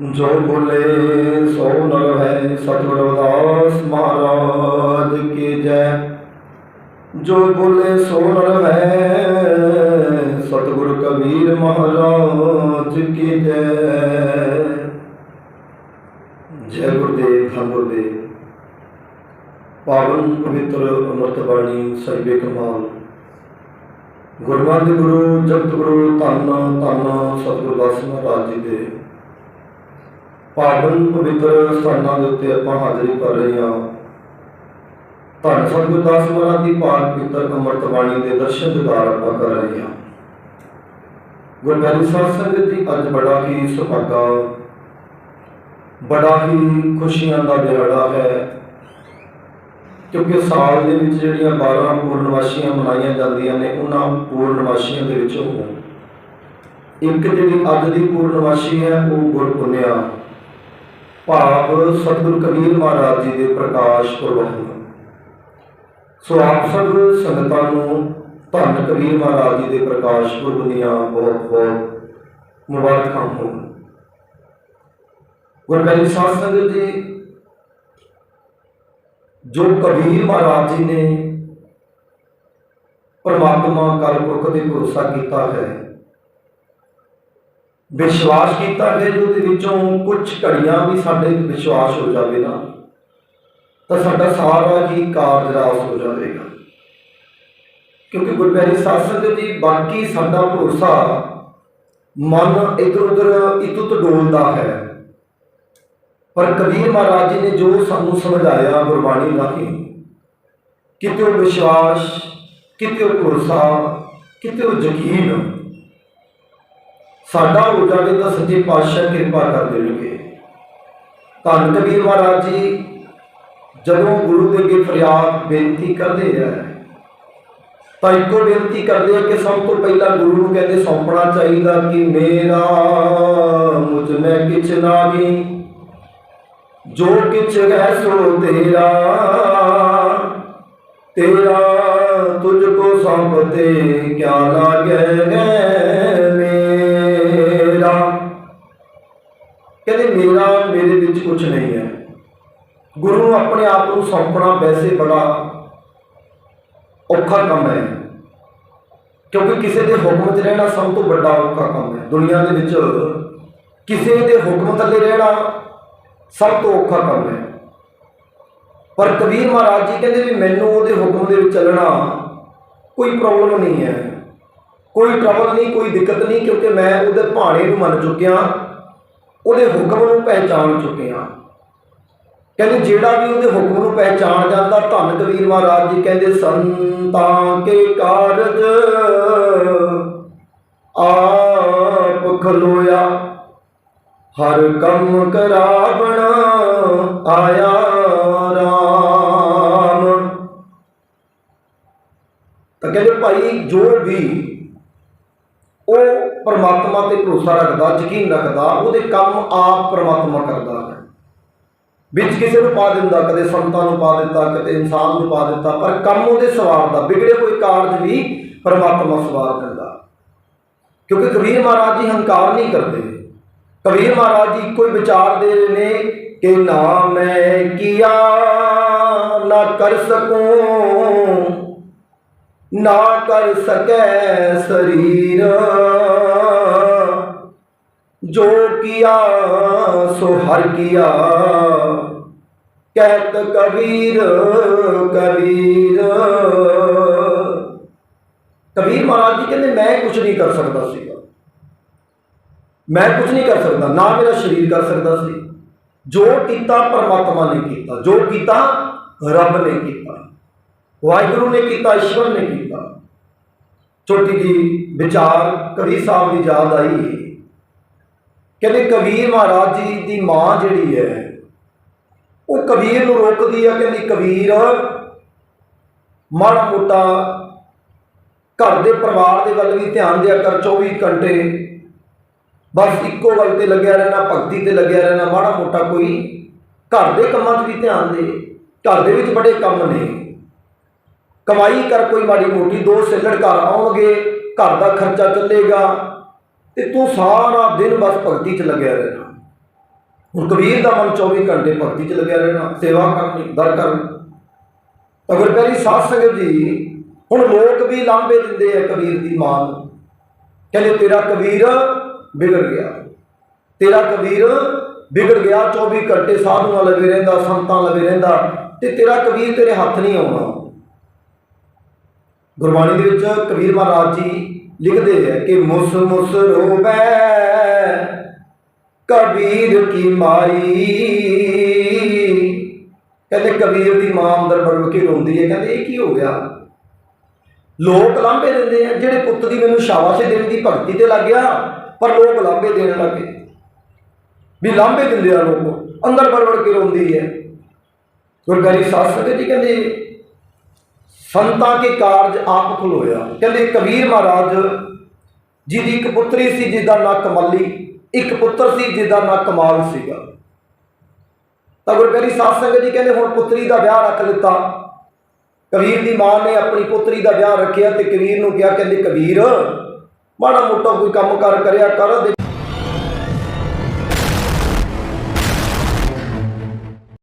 ਜੋ ਬੋਲੇ ਸੋ ਨਰ ਹੈ ਸਤਿਗੁਰ ਰਵਿਦਾਸ ਮਹਾਰਾਜ ਕੀ ਜੈ। ਜੋ ਬੋਲੇ ਸੋ ਨਰ ਹੈ ਸਤਿਗੁਰ ਕਬੀਰ ਮਹਾਰਾਜ ਕੀ ਜੈ। ਜੈ ਗੁਰਦੇਵ ਧੰਨ ਗੁਰਦੇਵ। ਪਾਵਨ ਪਵਿੱਤਰ ਅੰਮ੍ਰਿਤ ਬਾਣੀ ਸਾਹਿਬੇ ਕਮਾਲ। ਗੁਰੂਆਂ ਗੁਰੂ ਜਗਤ ਗੁਰੂ, ਧੰਨ ਧੰਨ ਸਤਿਗੁਰ ਦਾਸ ਮਹਾਰਾਜ ਜੀ ਦੇ। ਪਾਵਨ ਪਵਿੱਤਰ ਸਥਾਨਾਂ ਦੇ ਉੱਤੇ ਆਪਾਂ ਹਾਜ਼ਰੀ ਭਰ ਰਹੇ ਹਾਂ। ਧੰਨ ਸਤਿਗੁਰ ਦਾਸ ਮਹਾਰਾਜ ਦੀ ਪਾਕ ਪਵਿੱਤਰ ਅੰਮ੍ਰਿਤ ਬਾਣੀ ਦੇ ਦਰਸ਼ਨ ਦਿਦਾਰ ਆਪਾਂ ਕਰ ਰਹੇ ਹਾਂ। ਗੁਰਮਤਿ ਸਾਧ ਸੰਗਤ ਜੀ ਅੱਜ ਬੜਾ ਹੀ ਸੁਭਾਗਾ, ਬੜਾ ਹੀ ਖੁਸ਼ੀਆਂ ਦਾ ਦਿਹਾੜਾ ਹੈ। ਕਿਉਂਕਿ ਸਾਲ ਦੇ ਵਿੱਚ ਜਿਹੜੀਆਂ 12 ਪੂਰਨਮਾਸ਼ੀਆਂ ਮਨਾਈਆਂ ਜਾਂਦੀਆਂ ਨੇ, ਉਹਨਾਂ ਪੂਰਨਮਾਸ਼ੀਆਂ ਦੇ ਵਿੱਚੋਂ ਇੱਕ ਜਿਹੜੀ ਅੱਜ ਦੀ ਪੂਰਨਮਾਸ਼ੀ ਹੈ, ਉਹ ਗੁਰਪੁੰਨਿਆ। ਭਾਵ ਸਤਿਗੁਰ ਕਬੀਰ ਮਹਾਰਾਜ ਜੀ ਦੇ ਪ੍ਰਕਾਸ਼ ਪੁਰਬ ਸੋ ਆਪ ਸਭ ਸੰਗਤਾਂ ਨੂੰ ਧੰਨ ਕਬੀਰ ਮਹਾਰਾਜ ਜੀ ਦੇ ਪ੍ਰਕਾਸ਼ ਪੁਰਬ ਦੀਆਂ ਬਹੁਤ ਬਹੁਤ ਮੁਬਾਰਕਾਂ ਹੋਣ। ਗੁਰਮਤਿ ਸਾਧ ਸੰਗਤ ਜੀ, ਜੋ ਕਬੀਰ ਮਹਾਰਾਜ ਜੀ ਨੇ ਪਰਮਾਤਮਾ ਕਲਪੁਰਖ ਤੇ ਭਰੋਸਾ ਕੀਤਾ ਹੈ ਵਿਸ਼ਵਾਸ ਕੀਤਾ ਹੈ ਜੋ ਦੇ ਵਿੱਚੋਂ ਕੁਝ ਘੜੀਆਂ ਵੀ ਸਾਡੇ ਵਿਸ਼ਵਾਸ ਹੋ ਜਾਵੇ ਨਾ, ਤਾਂ ਸਾਡਾ ਸਾਰਾ ਹੀ ਕਾਰਜ ਰਾਸ ਹੋ ਜਾਵੇਗਾ। ਕਿਉਂਕਿ ਗੁਰਬਿਆਰੀ ਸਾਧ ਸੰਗਤ ਜੀ ਬਾਕੀ ਸਾਡਾ ਭਰੋਸਾ ਮਨ ਇਧਰ ਉਧਰ ਇਤੁੱਤ ਡੋਲਦਾ ਹੈ। ਪਰ ਕਬੀਰ ਮਹਾਰਾਜ ਜੀ ਨੇ ਜੋ ਸਾਨੂੰ ਸਮਝਾਇਆ ਗੁਰਬਾਣੀ ਰਾਹੀਂ, ਕਿਤੇ ਉਹ ਵਿਸ਼ਵਾਸ, ਕਿਤੇ ਉਹ ਭਰੋਸਾ, ਕਿਤੇ ਉਹ ਯਕੀਨ ਸਾਡਾ ਹੋ ਜਾਵੇ ਤਾਂ ਸੱਚੇ ਪਾਤਸ਼ਾਹ ਕਿਰਪਾ ਕਰ ਦੇਣਗੇ ਧੰਨ ਕਬੀਰ ਮਹਾਰਾਜ ਜੀ, ਜਦੋਂ ਗੁਰੂ ਦੇ ਅੱਗੇ ਫਰਿਆਦ ਬੇਨਤੀ ਕਰਦੇ ਆ, ਤਾਂ ਇੱਕੋ ਬੇਨਤੀ ਕਰਦੇ ਆ ਕਿ ਸਭ ਤੋਂ ਪਹਿਲਾਂ ਗੁਰੂ ਨੂੰ ਕਹਿੰਦੇ, ਸੌਂਪਣਾ ਚਾਹੀਦਾ ਕਿ ਮੇਰਾ ਮੁਝ ਮੈਂ ਕਿਛ ਨਾਹੀ ਜੋ ਕਿਛ ਹੈ ਸੋ ਤੇਰਾ ਤੇਰਾ ਤੁਝ ਕੋ ਸੰਪਤੇ ਕਿਆ ਲਾਗੇ? ਮੇਰਾ ਕੁਝ ਨਹੀਂ ਹੈ। ਗੁਰੂ ਨੂੰ ਆਪਣੇ ਆਪ ਨੂੰ ਸੌਂਪਣਾ ਵੈਸੇ ਬੜਾ ਔਖਾ ਕੰਮ ਹੈ। ਕਿਉਂਕਿ ਕਿਸੇ ਦੇ ਹੁਕਮ 'ਚ ਰਹਿਣਾ ਸਭ ਤੋਂ ਵੱਡਾ ਔਖਾ ਕੰਮ ਹੈ। ਦੁਨੀਆ ਦੇ ਵਿੱਚ ਕਿਸੇ ਦੇ ਹੁਕਮ ਥੱਲੇ ਰਹਿਣਾ ਸਭ ਤੋਂ ਔਖਾ ਕੰਮ ਹੈ। ਪਰ ਕਬੀਰ ਮਹਾਰਾਜ ਜੀ ਕਹਿੰਦੇ ਵੀ ਮੈਨੂੰ ਉਹਦੇ ਹੁਕਮ ਦੇ ਵਿੱਚ ਚੱਲਣਾ ਕੋਈ ਪ੍ਰੋਬਲਮ ਨਹੀਂ ਹੈ। ਕੋਈ ਟਰਬਲ ਨਹੀਂ, ਕੋਈ ਦਿੱਕਤ ਨਹੀਂ, ਕਿਉਂਕਿ ਮੈਂ ਉਹਦੇ ਭਾਣੇ ਨੂੰ ਮੰਨ ਚੁੱਕਿਆ। ਉਹਦੇ ਹੁਕਮ ਨੂੰ ਪਹਿਚਾਨ ਹਾਂ। ਕਹਿੰਦੇ, ਜਿਹੜਾ ਵੀ ਉਹਦੇ ਹੁਕਮ ਨੂੰ ਪਹਿਚਾਨ ਜਾਂਦਾ, ਧੰਨ ਕਬੀਰ ਮਹਾਰਾਜ ਜੀ ਕਹਿੰਦੇ, ਸੰਤਾਂ ਕੇ ਕਾਰਜ ਆਪ ਖਲੋਇਆ। ਹਰ ਕੰਮ ਕਰਾਵਣਾ ਆਇਆ ਰਾਮ। ਤਾਂ ਕਹਿੰਦੇ, ਭਾਈ, ਜੋ ਵੀ ਉਹ ਪਰਮਾਤਮਾ ਤੇ ਭਰੋਸਾ ਰੱਖਦਾ, ਯਕੀਨ ਰੱਖਦਾ, ਉਹਦੇ ਕੰਮ ਆਪ ਪਰਮਾਤਮਾ ਕਰਦਾ ਹੈ। ਵਿੱਚ ਕਿਸੇ ਨੂੰ ਪਾ ਦਿੰਦਾ, ਕਦੇ ਸੰਤਾਂ ਨੂੰ ਪਾ ਦਿੱਤਾ ਕਦੇ ਇਨਸਾਨ ਨੂੰ ਪਾ ਦਿੱਤਾ ਪਰ ਕੰਮ ਉਹਦੇ ਸਵਾਰਦਾ ਵਿਗੜੇ ਕੋਈ ਕਾਰਜ ਵੀ ਪਰਮਾਤਮਾ ਸਵਾਰ ਦਿੰਦਾ ਕਿਉਂਕਿ ਕਬੀਰ ਮਹਾਰਾਜ ਜੀ ਹੰਕਾਰ ਨਹੀਂ ਕਰਦੇ। ਕਬੀਰ ਮਹਾਰਾਜ ਜੀ ਇੱਕੋ ਹੀ ਵਿਚਾਰ ਦੇ ਰਹੇ ਨੇ ਕਿ ਨਾ ਮੈਂ ਕੀਆ ਨਾ ਕਰ ਸਕੂੰ, ਨਾ ਕਰ ਸਕੈ ਸਰੀਰ। ਜੋ ਕੀਆ, ਸੋ ਹਰ ਕੀਆ। ਕਹਿਤ ਕਬੀਰ ਕਬੀਰ। ਕਬੀਰ ਮਹਾਰਾਜ ਜੀ ਕਹਿੰਦੇ, ਮੈਂ ਕੁਝ ਨਹੀਂ ਕਰ ਸਕਦਾ ਸੀਗਾ। ਮੈਂ ਕੁਝ ਨਹੀਂ ਕਰ ਸਕਦਾ, ਨਾ ਮੇਰਾ ਸਰੀਰ ਕਰ ਸਕਦਾ ਸੀ। ਜੋ ਕੀਤਾ ਪਰਮਾਤਮਾ ਨੇ ਕੀਤਾ, ਜੋ ਕੀਤਾ ਰੱਬ ਨੇ ਕੀਤਾ। ਵਾਹਿਗੁਰੂ ਨੇ ਕੀਤਾ, ਈਸ਼ਵਰ ਨੇ ਕੀਤਾ। ਛੋਟੀ ਜੀ ਵਿਚਾਰ ਕਬੀਰ ਸਾਹਿਬ ਦੀ ਯਾਦ ਆਈ। ਕਹਿੰਦੇ ਕਬੀਰ ਮਹਾਰਾਜ ਜੀ ਦੀ ਮਾਂ ਜਿਹੜੀ ਹੈ, ਉਹ ਕਬੀਰ ਨੂੰ ਰੋਕਦੀ ਆ, ਕਹਿੰਦੀ ਕਬੀਰ, ਮਾੜਾ ਮੋਟਾ ਘਰ ਦੇ ਪਰਿਵਾਰ ਦੇ ਵੱਲ ਵੀ ਧਿਆਨ ਦਿਆ ਕਰ 24 ਘੰਟੇ। ਬਸ ਇੱਕੋ ਗੱਲ ਤੇ ਲੱਗਿਆ ਰਹਿਣਾ, ਭਗਤੀ ਤੇ ਲੱਗਿਆ ਰਹਿਣਾ, ਮਾੜਾ ਮੋਟਾ ਕੋਈ ਘਰ ਦੇ ਕੰਮਾਂ 'ਚ ਵੀ ਧਿਆਨ ਦੇ, ਘਰ ਦੇ ਵਿੱਚ ਬੜੇ ਕੰਮ ਨੇ। ਕਮਾਈ ਕਰ ਕੋਈ ਮਾੜੀ ਮੋਟੀ, ਦੋ ਸਿਲੜ ਘਰ ਆਉਣਗੇ, ਘਰ ਦਾ ਖਰਚਾ ਚੱਲੇਗਾ। ਤੇ ਤੂੰ ਸਾਰਾ ਦਿਨ ਬਸ ਭਗਤੀ 'ਚ ਲੱਗਿਆ ਰਹਿਣਾ। ਹੁਣ ਕਬੀਰ ਦਾ ਮਨ 24 ਘੰਟੇ ਭਗਤੀ 'ਚ ਲੱਗਿਆ ਰਹਿਣਾ, ਸੇਵਾ ਕਰਨੀ, ਦਰ ਕਰਨੀ। ਅਗਰ ਪਹਿਲੀ ਸਾਧ ਸੰਗਤ ਜੀ ਹੁਣ ਲੋਕ ਵੀ ਲਾਂਭੇ ਦਿੰਦੇ ਆ ਕਬੀਰ ਦੀ ਮਾਂ ਨੂੰ, ਕਹਿੰਦੇ ਤੇਰਾ ਕਬੀਰ ਵਿਗੜ ਗਿਆ। ਤੇਰਾ ਕਬੀਰ ਵਿਗੜ ਗਿਆ 24 ਘੰਟੇ ਸਾਧੂਆਂ ਲਵੇ ਰਹਿੰਦਾ, ਸੰਤਾਂ ਲਵੇ ਰਹਿੰਦਾ, ਤੇ ਤੇਰਾ ਕਬੀਰ ਤੇਰੇ ਹੱਥ ਨਹੀਂ ਆਉਣਾ। ਗੁਰਬਾਣੀ ਦੇ ਵਿੱਚ ਕਬੀਰ ਮਹਾਰਾਜ ਜੀ ਲਿਖਦੇ ਹੈ ਕਿ ਮੁਸ ਮੁਸ ਰੋਵੈ, ਕਬੀਰ ਕੀ ਮਾਈ। ਕਹਿੰਦੇ ਕਬੀਰ ਦੀ ਮਾਂ ਅੰਦਰ ਬੜ ਕੇ ਰੋਂਦੀ ਹੈ, ਕਹਿੰਦੇ ਇਹ ਕੀ ਹੋ ਗਿਆ? ਲੋਕ ਲਾਂਭੇ ਦਿੰਦੇ ਆ, ਜਿਹੜੇ ਪੁੱਤ ਦੀ ਮੈਨੂੰ ਸ਼ਾਬਾਸ਼ ਦੇਣ ਦੀ ਭਗਤੀ ਤੇ ਲੱਗ ਗਿਆ, ਪਰ ਲੋਕ ਲਾਂਭੇ ਦੇਣ ਲੱਗੇ ਵੀ ਲਾਂਭੇ ਦਿੰਦੇ ਆ ਲੋਕ, ਅੰਦਰ ਬੜ ਬੜ ਕੇ ਰੋਂਦੀ ਹੈ। ਗੁਰਗਾਰੀ ਸਾਸਤ ਜੀ ਕਹਿੰਦੇ ਸੰਤਾਂ ਕੇ ਕਾਰਜ ਆਪ ਖਲੋਇਆ। ਕਹਿੰਦੇ, ਕਬੀਰ ਮਹਾਰਾਜ ਜੀ ਦੀ ਇੱਕ ਪੁੱਤਰੀ ਸੀ, ਜਿਹਦਾ ਨਾਂ ਕਮਲੀ, ਇੱਕ ਪੁੱਤਰ ਸੀ, ਜਿਹਦਾ ਨਾਂ ਕਮਾਲ ਸੀਗਾ। ਤਾਂ ਗੁਰਪਿਆਰੀ ਸਾਧ ਸੰਗਤ ਜੀ ਕਹਿੰਦੇ, ਹੁਣ ਪੁੱਤਰੀ ਦਾ ਵਿਆਹ ਰੱਖ ਲਿੱਤਾ। ਕਬੀਰ ਦੀ ਮਾਂ ਨੇ ਆਪਣੀ ਪੁੱਤਰੀ ਦਾ ਵਿਆਹ ਰੱਖਿਆ ਤੇ ਕਬੀਰ ਨੂੰ ਕਿਹਾ, ਕਹਿੰਦੇ, ਕਬੀਰ, ਮਾੜਾ ਮੋਟਾ ਕੋਈ ਕੰਮ ਕਰ ਕਰਿਆ ਕਰ ਦੇ